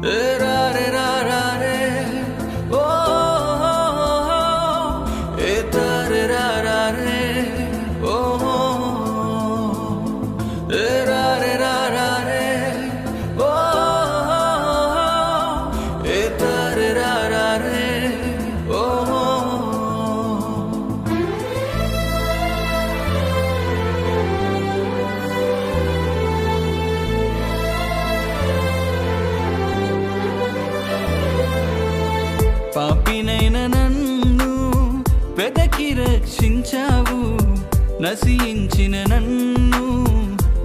that పెదకి రక్షించావు నశించిన నన్ను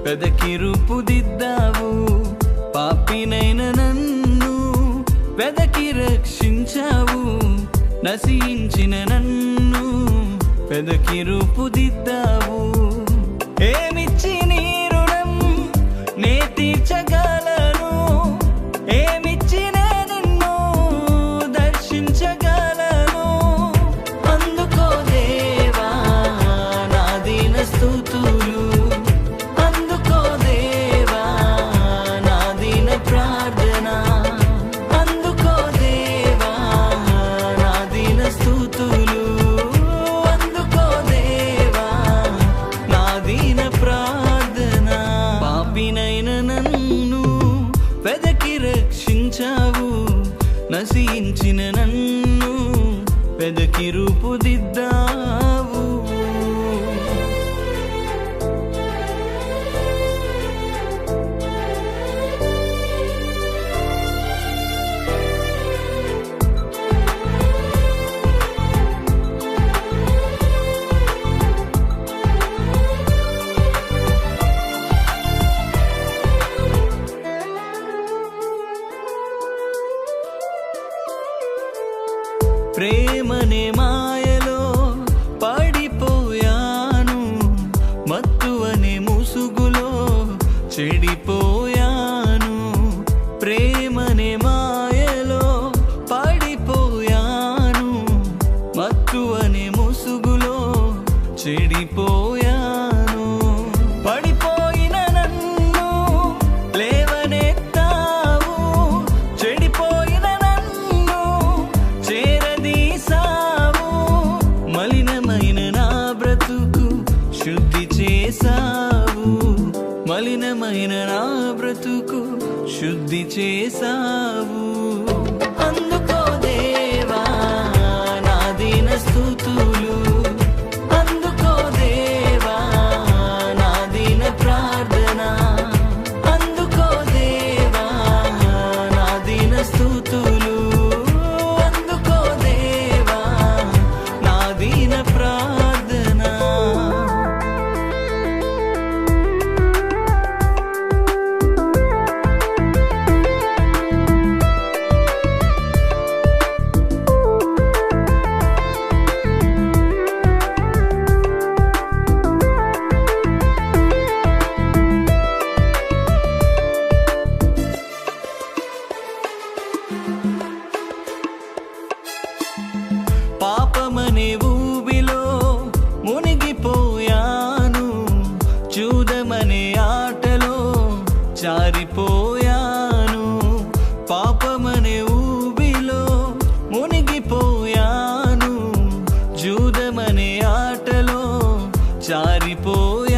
పెదకి రూపుదిద్దావు పాపినైన నన్ను పెదకి రక్షించావు నశించిన నన్ను పెదకి రూపుదిద్దావు. ఏమిచ్చి హింసించిన నన్ను పెదకి రూపుదిద్దా. ప్రేమనే మాయలో పడిపోయాను మత్తువనే ముసుగులో చెడిపో బ్రతుకు శుద్ధి చేశావు. అందుకు జారిపోయాను. పాపమనే ఊబిలో మునిగిపోయాను. జూదమనే ఆటలో జారిపోయాను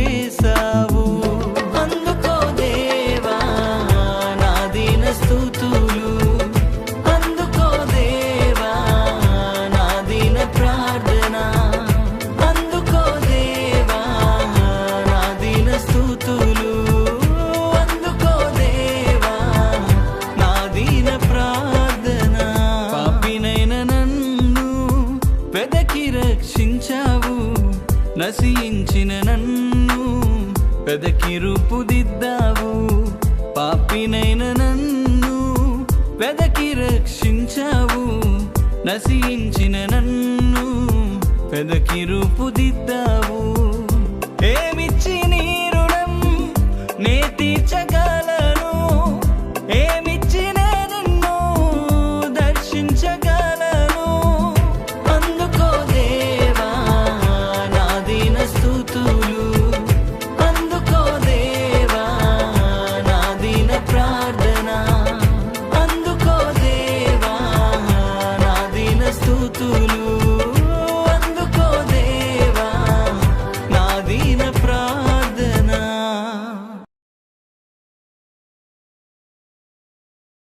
చేశావు? అందుకో దేవా నా దీన స్తుతులు అందుకో దేవా నా దీన ప్రార్థన. అందుకో దేవా నా దీన స్తుతులు అందుకో దేవా నా దీన ప్రార్థన. పాపినైన నన్ను వెదకి రక్షించావు. నశించిన నన్ను వెదకి రూపుదిద్దావు. పాపినైన నన్ను వెదకి రక్షించావు. నశించిన నన్ను వెదకి రూపుదిద్దావు.